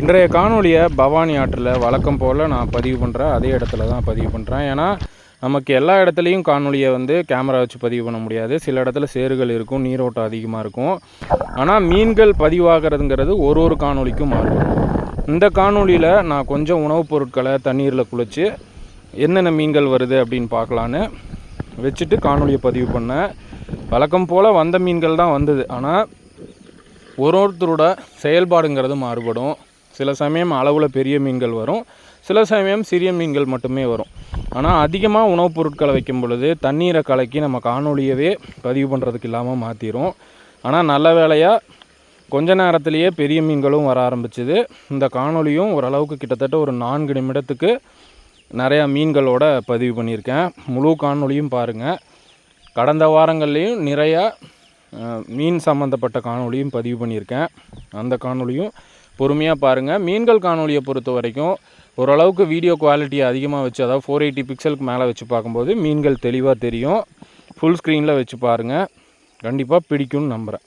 இன்றைய காணொலியை பவானி ஆற்றில் வழக்கம் போல் நான் பதிவு பண்ணுறேன் அதே இடத்துல தான் பதிவு பண்ணுறேன் ஏன்னா நமக்கு எல்லா இடத்துலையும் காணொலியை வந்து கேமரா வச்சு பதிவு பண்ண முடியாது. சில இடத்துல சேறுகள் இருக்கும் நீரோட்டம் அதிகமாக இருக்கும். ஆனால் மீன்கள் பதிவாகிறதுங்கிறது ஒரு ஒரு காணொலிக்கும் மாறும். இந்த காணொலியில் நான் கொஞ்சம் உணவுப் பொருட்களை தண்ணீரில் குளித்து என்னென்ன மீன்கள் வருது அப்படின்னு பார்க்கலான்னு வச்சுட்டு காணொலியை பதிவு பண்ணேன். வழக்கம் போல் வந்த மீன்கள் தான் வந்தது. ஆனால் ஒரு ஒருத்தரோட செயல்பாடுங்கிறது மாறுபடும். சில சமயம் அளவில் பெரிய மீன்கள் வரும். சில சமயம் சிறிய மீன்கள் மட்டுமே வரும். ஆனால் அதிகமாக உணவுப் பொருட்களை வைக்கும் பொழுது தண்ணீரை கலக்கி நம்ம காணொலியவே பதிவு பண்ணுறதுக்கு இல்லாமல் மாற்றிடும் ஆனால் நல்ல வேளையாக கொஞ்ச நேரத்திலேயே பெரிய மீன்களும் வர ஆரம்பிச்சுது. இந்த காணொலியும் ஓரளவுக்கு கிட்டத்தட்ட ஒரு நான்கு நிமிடத்துக்கு நிறையா மீன்களோட பதிவு பண்ணியிருக்கேன். முழு காணொலியும் பாருங்கள் கடந்த வாரங்கள்லேயும் நிறையா மீன் சம்மந்தப்பட்ட காணொலியும் பதிவு பண்ணியிருக்கேன். அந்த காணொலியும் பொறுமையாக பாருங்கள் மீன்கள் காணொலியை பொறுத்த வரைக்கும் ஓரளவுக்கு வீடியோ குவாலிட்டி அதிகமாக வச்சு அதாவது ஃபோர் எயிட்டி பிக்சலுக்கு மேலே வச்சு பார்க்கும்போது மீன்கள் தெளிவாக தெரியும். ஃபுல் ஸ்க்ரீனில் வச்சு பாருங்கள் கண்டிப்பாக பிடிக்கும்னு நம்புகிறேன்